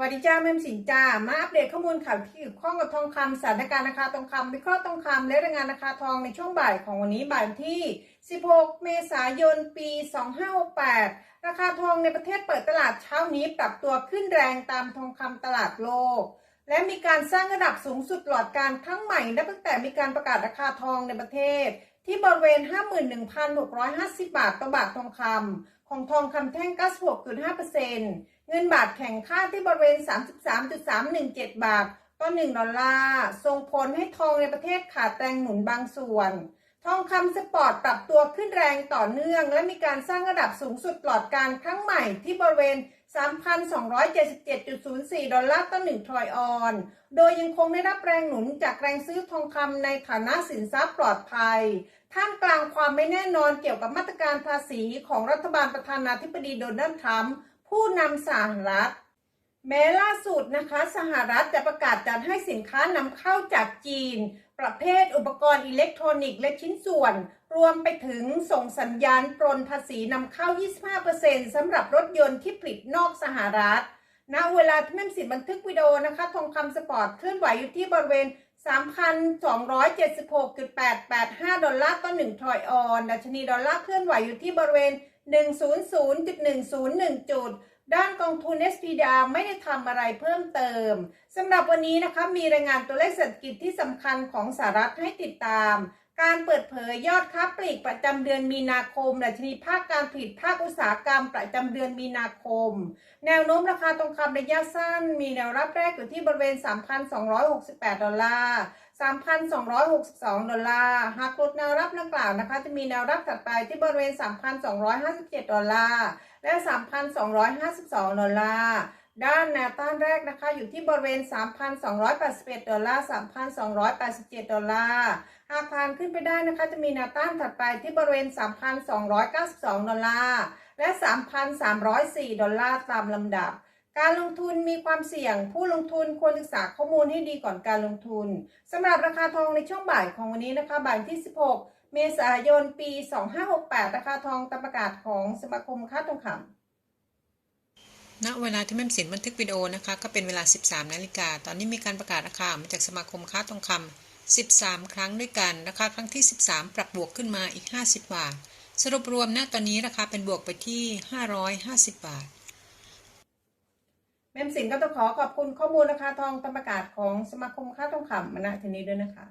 วัสดีจ้าแม่สินจ้ามาอัปเดตข้อมูลข่าวที่เกี่ยวข้องกับทองคำสถานการณ์ราคาทองคำวิเคราะห์ทองคำและรายงานราคาทองในช่วงบ่ายของวันนี้บ่ายที่ 16 เมษายน ปี 2568 ราคาทองในประเทศเปิดตลาดเช้านี้ปรับตัวขึ้นแรงตามทองคำตลาดโลก และมีการสร้างระดับสูงสุดตลอดการครั้งใหม่นับตั้งแต่มีการประกาศราคาทองในประเทศ ที่บริเวณ 51,650 บาทต่อบาททองคำ ของทองคำแท่ง 96.5%เงินบาทแข่งค่าที่บริเวณ 33.317 บาท ต่อ 1 ดอลลาร์ ส่งผลให้ทองในประเทศขาดแรงหนุนบางส่วน ทองคำสปอร์ตปรับตัวขึ้นแรงต่อเนื่อง และมีการสร้างระดับสูงสุดตลอดการครั้งใหม่ที่บริเวณ 3,277.04 ดอลลาร์ต่อ1ทรอยออน โดยยังคงได้รับแรงหนุนจากแรงซื้อทองคำในฐานะสินทรัพย์ปลอดภัย ท่ามกลางความไม่แน่นอนเกี่ยวกับมาตรการภาษีของรัฐบาลประธานาธิบดีโดนัลด์ทรัมป์ผู้นำสหรัฐ แม้ล่าสุดนะคะสหรัฐจะประกาศจัดให้สินค้านำเข้าจากจีน ประเภทอุปกรณ์อิเล็กทรอนิกส์และชิ้นส่วน รวมไปถึงส่งสัญญาณปรนภาษีนำเข้า 25%สำหรับรถยนต์ที่ผลิตนอกสหรัฐณเวลาที่แม่มสินบันทึกวิดีโอนะคะ ทองคำสปอร์ตเคลื่อนไหวอยู่ที่บริเวณ 3,276.885 ดอลลาร์ต่อ1ทรอยออน ดัชนีดอลลาร์เคลื่อนไหวอยู่ที่บริเวณ 100.101จุด ด้านกองทุน SPDR ไม่ได้ทำอะไรเพิ่มเติมสำหรับวันนี้นะคะมีรายงานตัวเลขเศรษฐกิจที่สำคัญของสหรัฐให้ติดตาม การเปิดเผยยอดค้าปลีกประจำเดือนมีนาคมดัชนีภาคการผลิตภาคอุตสาหกรรมประจำเดือนมีนาคม แนวโน้มราคาทองคำระยะสั้น มีแนวรับแรกอยู่ที่บริเวณ 3,268 ดอลลาร์ 3,262 ดอลลาร์หากหลุดแนวรับดังกล่าวนะคะ จะมีแนวรับถัดไปที่บริเวณ 3,257 ดอลลาร์และ 3,252 ดอลลาร์ด้านแนวต้านแรกนะคะ อยู่ที่บริเวณ 3,281 ดอลลาร์ 3,287 ดอลลาร์ หากผ่านขึ้นไปได้นะคะ จะมีแนวต้านถัดไปที่บริเวณ 3,292 ดอลลาร์ และ 3,304 ดอลลาร์ตามลำดับ การลงทุนมีความเสี่ยง ผู้ลงทุนควรศึกษาข้อมูลให้ดีก่อนการลงทุนสำหรับราคาทองในช่วงบ่ายของวันนี้นะคะบ่ายที่ 16 เมษายน ปี 2568 ราคาทองตามประกาศของสมาคมค้าทองคำณเวลาที่แม่มสินบันทึกวิดีโอนะคะ ก็เป็นเวลา 13 นาฬิกา ตอนนี้มีการประกาศราคามาจากสมาคมค้าทองคำ 13 ครั้งด้วยกัน ราคาครั้งที่ 13 ปรับบวกขึ้นมาอีก 50 บาท สรุปรวมณตอนนี้ราคาเป็นบวกไปที่ 550 บาท แม่มสินก็ต้องขอขอบคุณข้อมูลราคาทองตามประกาศของสมาคมค่าทองคำมณทีนี้ด้วยนะคะ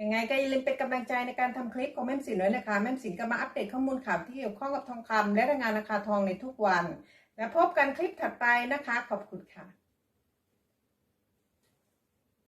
ยังไงก็อย่าลืมเป็นกำลังใจในการทำคลิปของแม่มสินด้วยนะคะ แม่มสินก็มาอัปเดตข้อมูลข่าวที่เกี่ยวข้องกับทองคำและรายงานราคาทองในทุกวัน และพบกันคลิปถัดไปนะคะ ขอบคุณค่ะ